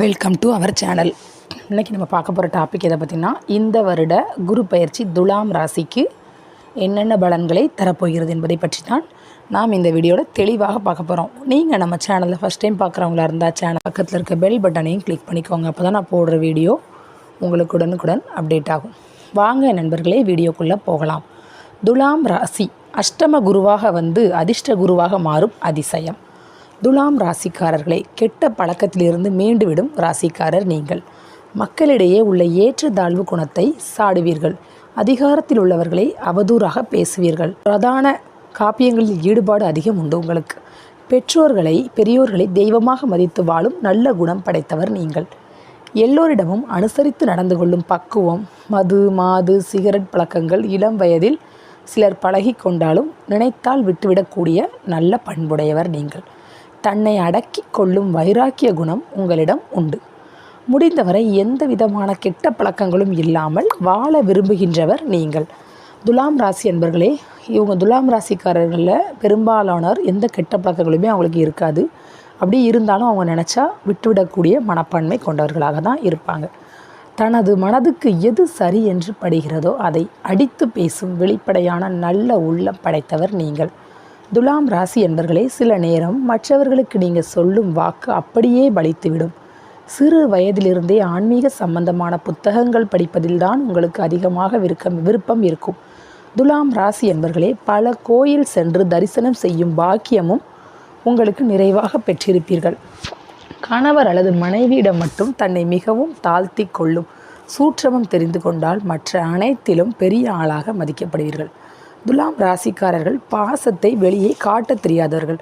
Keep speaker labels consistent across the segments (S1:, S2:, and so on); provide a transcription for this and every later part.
S1: Welcome to our channel இன்றைக்கி நம்ம பார்க்க போகிற டாபிக் எதை பார்த்திங்கன்னா இந்த வருட குரு பயிற்சி துலாம் ராசிக்கு என்னென்ன பலன்களை தரப்போகிறது என்பதை பற்றி தான் நாம் இந்த வீடியோவில் தெளிவாக பார்க்க போகிறோம் நீங்கள் நம்ம சேனலில் ஃபஸ்ட் டைம் பார்க்குறவங்களா இருந்தால் சேனல் பக்கத்தில் இருக்க பெல் பட்டனையும் கிளிக் பண்ணிக்கோங்க. அப்போ தான் நான் போடுற வீடியோ உங்களுக்கு உடனுக்குடன் அப்டேட் ஆகும். வாங்க நண்பர்களே வீடியோக்குள்ளே போகலாம். துலாம் ராசி அஷ்டம குருவாக வந்து அதிர்ஷ்ட குருவாக மாறும் அதிசயம். துலாம் ராசிக்காரர்களை கெட்ட பழக்கத்திலிருந்து மீண்டுவிடும் ராசிக்காரர் நீங்கள். மக்களிடையே உள்ள ஏற்றத்தாழ்வு குணத்தை சாடுவீர்கள். அதிகாரத்தில் உள்ளவர்களை அவதூறாக பேசுவீர்கள். பிரதான காப்பியங்களில் ஈடுபாடு அதிகம் உண்டு உங்களுக்கு. பெற்றோர்களை பெரியோர்களை தெய்வமாக மதித்து வாழும் நல்ல குணம் படைத்தவர் நீங்கள். எல்லோரிடமும் அனுசரித்து நடந்து கொள்ளும் பக்குவம் மது மாது சிகரெட் பழக்கங்கள் இளம் வயதில் சிலர் பழகி கொண்டாலும் நினைத்தால் விட்டுவிடக்கூடிய நல்ல பண்புடையவர் நீங்கள். தன்னை அடக்கி கொள்ளும் வைராக்கிய குணம் உங்களிடம் உண்டு. முடிந்தவரை எந்த விதமான கெட்ட பழக்கங்களும் இல்லாமல் வாழ விரும்புகின்றவர் நீங்கள். துலாம் ராசி என்பர்களே இவங்க துலாம் ராசிக்காரர்களில் பெரும்பாலானோர் எந்த கெட்ட பழக்கங்களுமே அவங்களுக்கு இருக்காது. அப்படி இருந்தாலும் அவங்க நினச்சா விட்டுவிடக்கூடிய மனப்பான்மை கொண்டவர்களாக தான் இருப்பாங்க. தனது மனதுக்கு எது சரி என்று படுகிறதோ அதை அடித்து பேசும் வெளிப்படையான நல்ல உள்ளம் படைத்தவர் நீங்கள். துலாம் ராசி என்பர்களே சில நேரம் மற்றவர்களுக்கு நீங்கள் சொல்லும் வாக்கு அப்படியே பலித்துவிடும். சிறு வயதிலிருந்தே ஆன்மீக சம்பந்தமான புத்தகங்கள் படிப்பதில்தான் உங்களுக்கு அதிகமாக விருக்கம் விருப்பம் இருக்கும். துலாம் ராசி என்பர்களே பல கோயில் சென்று தரிசனம் செய்யும் பாக்கியமும் உங்களுக்கு நிறைவாக பெற்றிருப்பீர்கள். கணவர் அல்லது மனைவியிடம் மட்டும் தன்னை மிகவும் தாழ்த்தி கொள்ளும் சூற்றமும் தெரிந்து கொண்டால் மற்ற அனைத்திலும் பெரிய ஆளாக மதிக்கப்படுவீர்கள். துலாம் ராசிக்காரர்கள் பாசத்தை வெளியே காட்டத் தெரியாதவர்கள்.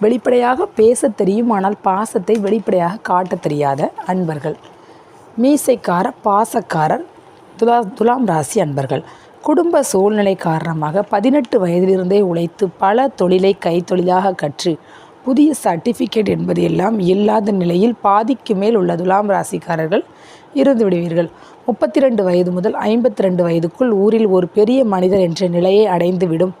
S1: வெளிப்படையாக பேச தெரியும் ஆனால் பாசத்தை வெளிப்படையாக காட்டத் தெரியாத அன்பர்கள். மீசைக்கார பாசக்காரர் துலா துலாம் ராசி அன்பர்கள். குடும்ப சூழ்நிலை காரணமாக பதினெட்டு வயதிலிருந்தே உழைத்து பல தொழிலை கைத்தொழிலாக கற்று புதிய சர்டிஃபிகேட் என்பது எல்லாம் இல்லாத நிலையில் பாதிக்கு மேல் உள்ள துலாம் ராசிக்காரர்கள் இருந்து விடுவீர்கள் முப்பத்தி ரெண்டு வயது முதல் ஐம்பத்தி ரெண்டு வயதுக்குள் ஊரில் ஒரு பெரிய மனிதர் என்ற நிலையை அடைந்துவிடும்.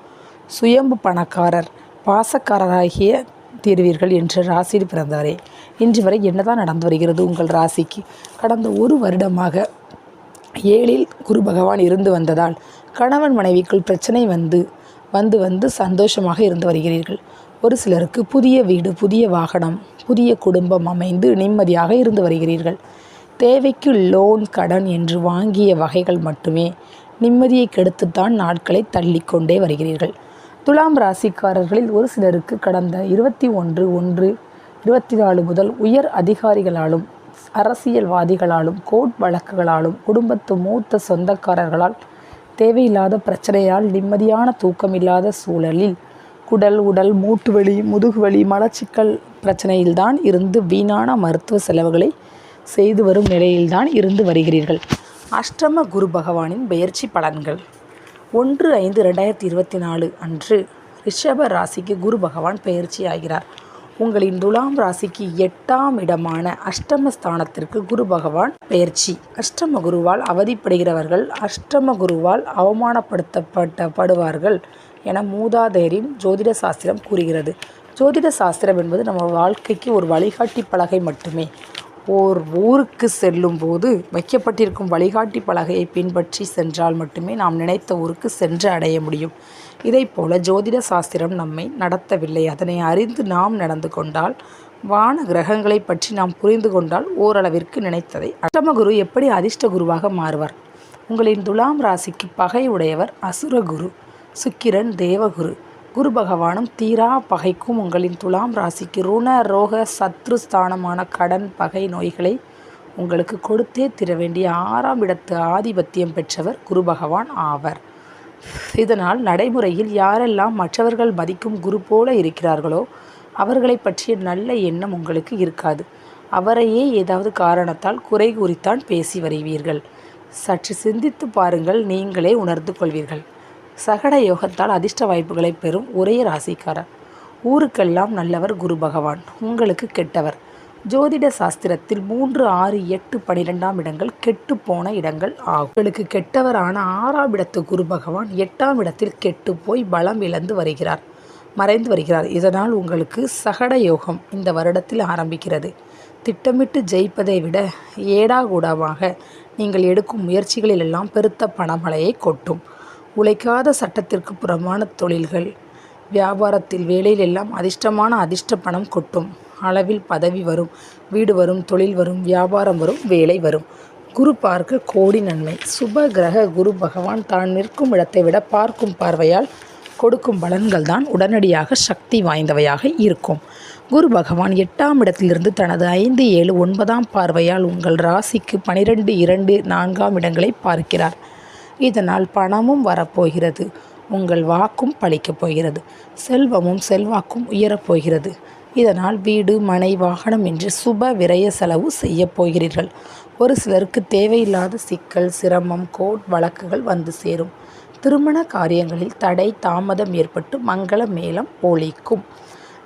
S1: சுயம்பு பணக்காரர் பாசக்காரராகிய தீர்வீர்கள் என்ற ராசியில் பிறந்தாரே. இன்று வரை என்னதான் நடந்து வருகிறது உங்கள் ராசிக்கு? கடந்த ஒரு வருடமாக ஏழில் குரு பகவான் இருந்து வந்ததால் கணவன் மனைவிக்குள் பிரச்சனை வந்து வந்து வந்து சந்தோஷமாக இருந்து வருகிறீர்கள். ஒரு சிலருக்கு புதிய வீடு புதிய வாகனம் புதிய குடும்பம் அமைந்து நிம்மதியாக இருந்து வருகிறீர்கள். தேவைக்கு லோன் கடன் என்று வாங்கிய வகைகள் மட்டுமே நிம்மதியை கெடுத்துத்தான் நாட்களை தள்ளிக்கொண்டே வருகிறீர்கள். துலாம் ராசிக்காரர்களில் ஒரு சிலருக்கு கடந்த இருபத்தி ஒன்று ஒன்று இருபத்தி நாலு முதல் உயர் அதிகாரிகளாலும் அரசியல்வாதிகளாலும் கோர்ட் வழக்குகளாலும் குடும்பத்து மூத்த சொந்தக்காரர்களால் தேவையில்லாத பிரச்சனையால் நிம்மதியான தூக்கமில்லாத சூழலில் குடல் உடல் மூட்டு வலி முதுகுவலி மலச்சிக்கல் பிரச்சனையில்தான் இருந்து வீணான மருத்துவ செலவுகளை செய்து வரும் நிலையில்தான் இருந்து வருகிறீர்கள். அஷ்டம குரு பகவானின் பெயர்ச்சி பலன்கள். ஒன்று ஐந்து ரெண்டாயிரத்தி இருபத்தி நாலு அன்று ரிஷப ராசிக்கு குரு பகவான் பெயர்ச்சி ஆகிறார். உங்களின் துலாம் ராசிக்கு எட்டாம் இடமான அஷ்டமஸ்தானத்திற்கு குரு பகவான் பெயர்ச்சி. அஷ்டம குருவால் அவதிப்படுகிறவர்கள் அஷ்டம குருவால் அவமானப்படுத்தப்பட்டப்படுவார்கள் என மூதாதையரின் ஜோதிட சாஸ்திரம் கூறுகிறது. ஜோதிட சாஸ்திரம் என்பது நம்ம வாழ்க்கைக்கு ஒரு வழிகாட்டி பலகை மட்டுமே. ஓர் ஊருக்கு செல்லும் போது வைக்கப்பட்டிருக்கும் வழிகாட்டி பலகையை பின்பற்றி சென்றால் மட்டுமே நாம் நினைத்த ஊருக்கு சென்று அடைய முடியும். இதை போல ஜோதிட சாஸ்திரம் நம்மை நடத்தவில்லை. அதனை அறிந்து நாம் நடந்து கொண்டால் வான கிரகங்களை பற்றி நாம் புரிந்து கொண்டால் ஓரளவிற்கு நினைத்ததை அஷ்டமகுரு எப்படி அதிர்ஷ்ட குருவாக மாறுவார்? உங்களின் துலாம் ராசிக்கு பகை உடையவர் அசுரகுரு சுக்கிரன் தேவகுரு. குரு பகவானும் தீரா பகைக்கும் உங்களின் துலாம் ராசிக்கு ருண ரோக சத்ரு ஸ்தானமான கடன் பகை நோய்களை உங்களுக்கு கொடுத்தே தீர வேண்டிய ஆறாம் இடத்து ஆதிபத்தியம் பெற்றவர் குரு பகவான் ஆவர். இதனால் நடைமுறையில் யாரெல்லாம் மற்றவர்கள் மதிக்கும் குரு போல இருக்கிறார்களோ அவர்களை பற்றிய நல்ல எண்ணம் உங்களுக்கு இருக்காது. அவரையே ஏதாவது காரணத்தால் குறை குறித்தான் பேசி வருவீர்கள். சற்று சிந்தித்து பாருங்கள் நீங்களே உணர்ந்து கொள்வீர்கள். சகட யோகத்தால் அதிர்ஷ்ட வாய்ப்புகளை பெறும் ஒரே ராசிக்காரர். ஊருக்கெல்லாம் நல்லவர் குரு பகவான் உங்களுக்கு கெட்டவர். ஜோதிட சாஸ்திரத்தில் மூன்று ஆறு எட்டு பனிரெண்டாம் இடங்கள் கெட்டு போன இடங்கள் ஆகும். உங்களுக்கு கெட்டவரான ஆறாம் இடத்து குரு பகவான் எட்டாம் இடத்தில் கெட்டு போய் பலம் இழந்து வருகிறார் மறைந்து வருகிறார். இதனால் உங்களுக்கு சகட யோகம் இந்த வருடத்தில் ஆரம்பிக்கிறது. திட்டமிட்டு ஜெயிப்பதை விட ஏடாகூடமாக நீங்கள் எடுக்கும் முயற்சிகளிலெல்லாம் பெருத்த பணமழையை கொட்டும். உழைக்காத சட்டத்திற்கு புறமான தொழில்கள். வியாபாரத்தில் வேலையில் எல்லாம் அதிர்ஷ்டமான அதிர்ஷ்ட பணம் கொட்டும். அளவில் பதவி வரும் வீடு வரும் தொழில் வரும் வியாபாரம் வரும் வேலை வரும். குரு பார்க்க கோடி நன்மை. சுப கிரக குரு பகவான் தான் நிற்கும் இடத்தை விட பார்க்கும் பார்வையால் கொடுக்கும் பலன்கள் தான் உடனடியாக சக்தி வாய்ந்தவையாக இருக்கும். குரு பகவான் எட்டாம் இடத்திலிருந்து தனது ஐந்து ஏழு ஒன்பதாம் பார்வையால் உங்கள் ராசிக்கு பனிரெண்டு இரண்டு நான்காம் இடங்களை பார்க்கிறார். இதனால் பணமும் வரப்போகிறது. உங்கள் வாக்கும் பழிக்கப் போகிறது. செல்வமும் செல்வாக்கும் உயரப்போகிறது இதனால் வீடு மனை வாகனம் என்று சுப விரய செலவு செய்யப் போகிறீர்கள். ஒரு சிலருக்கு தேவையில்லாத சிக்கல் சிரமம் கோர்ட் வழக்குகள் வந்து சேரும். திருமண காரியங்களில் தடை தாமதம் ஏற்பட்டு மங்கள மேளம் ஒழிக்கும்.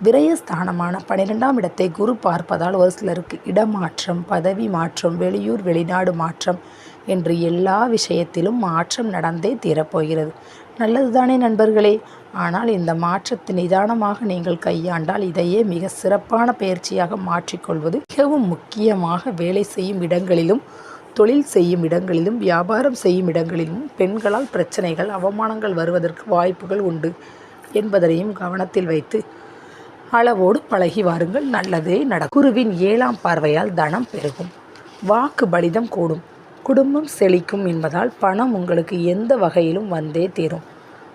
S1: விரயஸ்தானமான பன்னிரெண்டாம் இடத்தை குரு பார்ப்பதால் ஒரு சிலருக்கு இடமாற்றம் பதவி மாற்றம் வெளியூர் வெளிநாடு மாற்றம் என்று எல்லா விஷயத்திலும் மாற்றம் நடந்தே தீரப்போகிறது. நல்லதுதானே நண்பர்களே? ஆனால் இந்த மாற்றத்தை நிதானமாக நீங்கள் கையாண்டால் இதையே மிக சிறப்பான பயிற்சியாக மாற்றிக்கொள்வது மிகவும் முக்கியமாக வேலை செய்யும் இடங்களிலும் தொழில் செய்யும் இடங்களிலும் வியாபாரம் செய்யும் இடங்களிலும் பெண்களால் பிரச்சனைகள் அவமானங்கள் வருவதற்கு வாய்ப்புகள் உண்டு என்பதனையும் கவனத்தில் வைத்து அளவோடு பழகி வாருங்கள். நல்லதே நட குருவின் ஏழாம் பார்வையால் தனம் பெருகும். வாக்கு பலிதம் கூடும். குடும்பம் செழிக்கும் என்பதால் பணம் உங்களுக்கு எந்த வகையிலும் வந்தே தீரும்.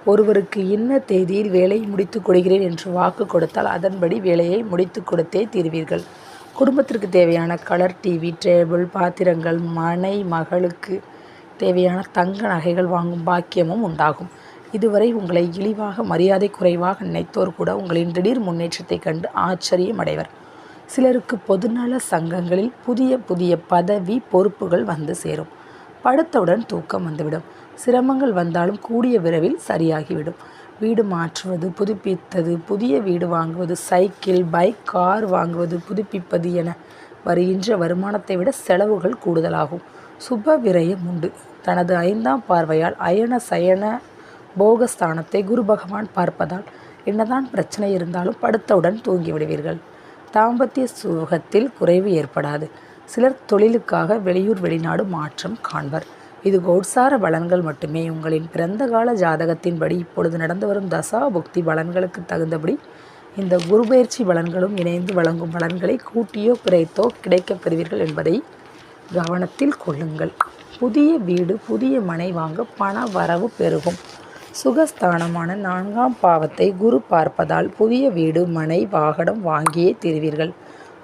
S1: ஒருவருக்கு இன்ன தேதியில் வேலையை முடித்துக் கொடுக்கிறேன் என்று வாக்கு கொடுத்தால் அதன்படி வேலையை முடித்து கொடுத்தே தீர்வீர்கள். குடும்பத்திற்கு தேவையான கலர் டிவி டேபிள் பாத்திரங்கள் மனை மகளுக்கு தேவையான தங்க நகைகள் வாங்கும் பாக்கியமும் உண்டாகும். இதுவரை உங்களை இழிவாக மரியாதை குறைவாக நினைத்தோர் கூட உங்களின் திடீர் முன்னேற்றத்தை கண்டு ஆச்சரியம் அடைவர் சிலருக்கு பொதுநல சங்கங்களில் புதிய புதிய பதவி பொறுப்புகள் வந்து சேரும். படுத்தவுடன் தூக்கம் வந்துவிடும். சிரமங்கள் வந்தாலும் கூடிய விரைவில் சரியாகிவிடும். வீடு மாற்றுவது புதுப்பித்தது புதிய வீடு வாங்குவது சைக்கிள் பைக் கார் வாங்குவது புதுப்பிப்பது என வருகின்ற வருமானத்தை விட செலவுகள் கூடுதலாகும். சுப விரயம் உண்டு. தனது ஐந்தாம் பார்வையால் அயன சயன போகஸ்தானத்தை குரு பகவான் பார்ப்பதால் என்னதான் பிரச்சனை இருந்தாலும் படுத்தவுடன் தூங்கிவிடுவீர்கள். தாம்பத்திய சுகத்தில் குறைவு ஏற்படாது. சிலர் தொழிலுக்காக வெளியூர் வெளிநாடு மாற்றம் காண்பர். இது கோட்சார பலன்கள் மட்டுமே. உங்களின் பிறந்த கால ஜாதகத்தின்படி இப்பொழுது நடந்து வரும் தசா புக்தி பலன்களுக்கு தகுந்தபடி இந்த குருபெயர்ச்சி பலன்களும் இணைந்து வழங்கும் பலன்களை கூட்டியோ குறைத்தோ கிடைக்கப் பெறுவீர்கள் என்பதை கவனத்தில் கொள்ளுங்கள். புதிய வீடு புதிய மனை வாங்க பண வரவு பெருகும். சுகஸ்தானமான நான்காம் பாவத்தை குரு பார்ப்பதால் புதிய வீடு மனை வாகனம் வாங்கியே தீர்வீர்கள்.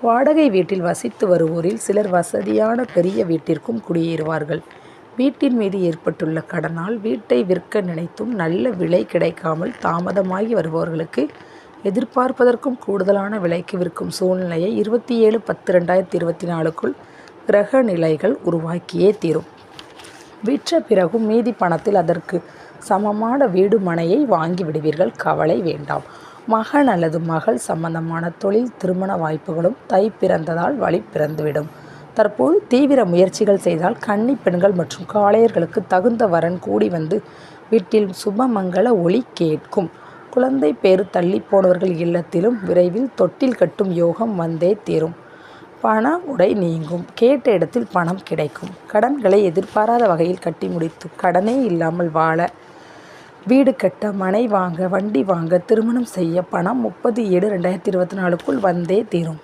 S1: வாடகை வீட்டில் வசித்து வருவோரில் சிலர் வசதியான பெரிய வீட்டிற்கும் குடியேறுவார்கள். வீட்டின் மீது ஏற்பட்டுள்ள கடனால் வீட்டை விற்க நினைத்தும் நல்ல விலை கிடைக்காமல் தாமதமாகி வருபவர்களுக்கு எதிர்பார்ப்பதற்கும் கூடுதலான விலைக்கு விற்கும் சூழ்நிலையை இருபத்தி ஏழு பத்து ரெண்டாயிரத்தி இருபத்தி நாலுக்குள் கிரக நிலைகள் உருவாக்கியே தீரும். விற்ற பிறகும் மீதி பணத்தில் அதற்கு சமமான வீடு மனையை வாங்கி விடுவீர்கள். கவலை வேண்டாம். மகன் அல்லது மகள் சம்பந்தமான தொழில் திருமண வாய்ப்புகளும் தை பிறந்ததால் வழி பிறந்துவிடும். தற்போது தீவிர முயற்சிகள் செய்தால் கன்னி பெண்கள் மற்றும் காளையர்களுக்கு தகுந்த வரன் கூடி வந்து வீட்டில் சுபமங்கள ஒளி கேட்கும். குழந்தை பேறு தள்ளி போனவர்கள் இல்லத்திலும் விரைவில் தொட்டில் கட்டும் யோகம் வந்தே தீரும். பண உடை நீங்கும். கேட்ட இடத்தில் பணம் கிடைக்கும். கடன்களை எதிர்பாராத வகையில் கட்டி முடித்து கடனே இல்லாமல் வாழ. வீடு கட்ட மனை வாங்க வண்டி வாங்க திருமணம் செய்ய பணம் முப்பது ஏழு ரெண்டாயிரத்தி இருபத்தி நாலுக்குள் வந்தே தீரும்.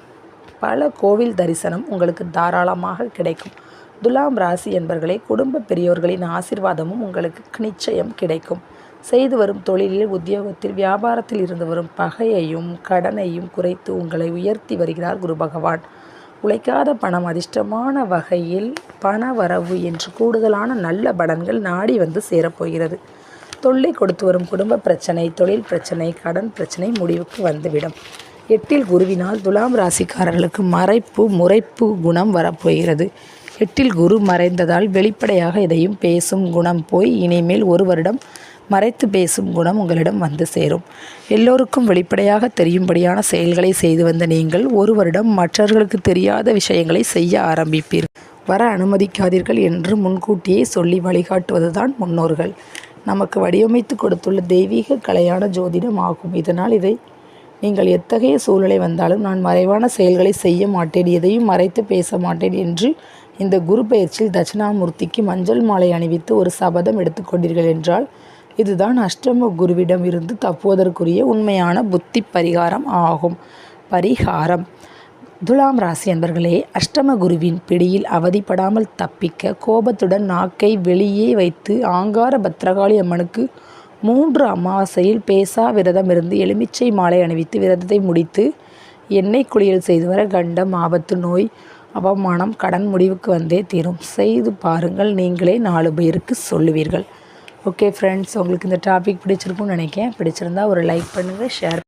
S1: பல கோவில் தரிசனம் உங்களுக்கு தாராளமாக கிடைக்கும். துலாம் ராசி என்பவர்களே குடும்ப பெரியோர்களின் ஆசிர்வாதமும் உங்களுக்கு நிச்சயம் கிடைக்கும். செய்து வரும் தொழிலில் உத்தியோகத்தில் வியாபாரத்தில் இருந்து வரும் பகையையும் கடனையும் குறைத்து உங்களை உயர்த்தி வருகிறார் குரு பகவான். உழைக்காத பணம் அதிர்ஷ்டமான வகையில் பண வரவு என்று கூடுதலான நல்ல பலன்கள் நாடி வந்து சேரப்போகிறது. தொல்லை கொடுத்து வரும் குடும்ப பிரச்சனை தொழில் பிரச்சனை கடன் பிரச்சனை முடிவுக்கு வந்துவிடும். எட்டில் குருவினால் துலாம் ராசிக்காரர்களுக்கு மறைப்பு முறைப்பு குணம் வரப்போகிறது. எட்டில் குரு மறைந்ததால் வெளிப்படையாக எதையும் பேசும் குணம் போய் இனிமேல் ஒரு வருடம் மறைத்து பேசும் குணம் உங்களிடம் வந்து சேரும். எல்லோருக்கும் வெளிப்படையாக தெரியும்படியான செயல்களை செய்து வந்த நீங்கள் ஒரு வருடம் மற்றவர்களுக்கு தெரியாத விஷயங்களை செய்ய ஆரம்பிப்பீர்கள் வர அனுமதிக்காதீர்கள் என்று முன்கூட்டியே சொல்லி வழிகாட்டுவதுதான் முன்னோர்கள். நமக்கு வடிவமைத்து கொடுத்துள்ள தெய்வீக கலையான ஜோதிடம் ஆகும். இதனால் இதை நீங்கள் எத்தகைய சூழ்நிலை வந்தாலும் நான் மறைவான செயல்களை செய்ய மாட்டேன் எதையும் மறைத்து பேச மாட்டேன் என்று இந்த குரு பயிற்சியில் தட்சிணாமூர்த்திக்கு மஞ்சள் மாலை அணிவித்து ஒரு சபதம் எடுத்துக்கொண்டீர்கள் என்றால் இதுதான் அஷ்டம குருவிடம் இருந்து தப்புவதற்குரிய உண்மையான புத்தி பரிகாரம் ஆகும். பரிகாரம். துலாம் ராசி என்பர்களே அஷ்டம குருவின் பிடியில் அவதிப்படாமல் தப்பிக்க கோபத்துடன் நாக்கை வெளியே வைத்து ஆங்கார பத்ரகாளி அம்மனுக்கு மூன்று அமாவாசையில் பேசா விரதம் இருந்து எலுமிச்சை மாலை அணிவித்து விரதத்தை முடித்து எண்ணெய் குளியல் செய்து வர கண்டம் ஆபத்து நோய் அவமானம் கடன் முடிவுக்கு வந்தே தீரும். செய்து பாருங்கள் நீங்களே நாலு பேருக்கு சொல்லுவீர்கள். ஓகே ஃப்ரெண்ட்ஸ் உங்களுக்கு இந்த டாபிக் பிடிச்சிருக்கும்னு நினைக்கிறேன். பிடிச்சிருந்தா ஒரு லைக் பண்ணுங்கள் ஷேர்